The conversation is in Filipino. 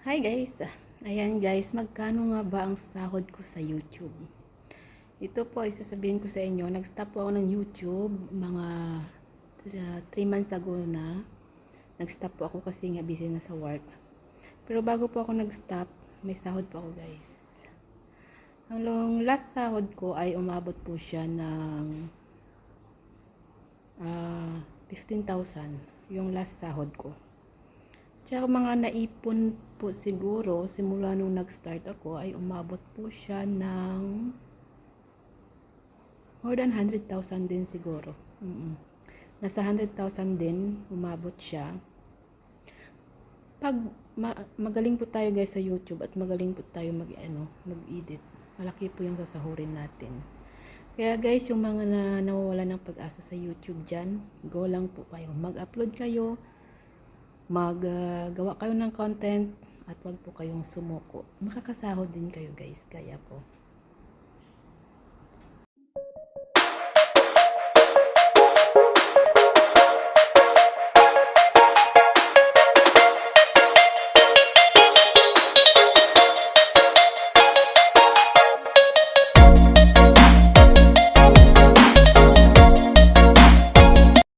Hi guys! Ayan guys, magkano nga ba ang sahod ko sa YouTube? Ito po, isasabihin ko sa inyo, nag-stop po ako ng YouTube mga 3 months ago na. Nag-stop po ako kasi nga busy na sa work. Pero bago po ako nag-stop, may sahod po ako guys. Ang last sahod ko ay umabot po siya ng ah 15,000 yung last sahod ko. Tsaka mga naipon po siguro simula nung nag-start ako ay umabot po siya ng more than 100,000 din siguro. Mm-mm. Nasa 100,000 din umabot siya. Pag ma- magaling po tayo guys sa YouTube at magaling po tayo mag ano, mag-edit, malaki po yung sasahurin natin. Kaya guys, yung mga na nawawala ng pag-asa sa YouTube dyan, go lang po kayo. Mag-upload kayo, maggawa kayo ng content, at wag po kayong sumuko. Makakasahod din kayo guys, kaya po.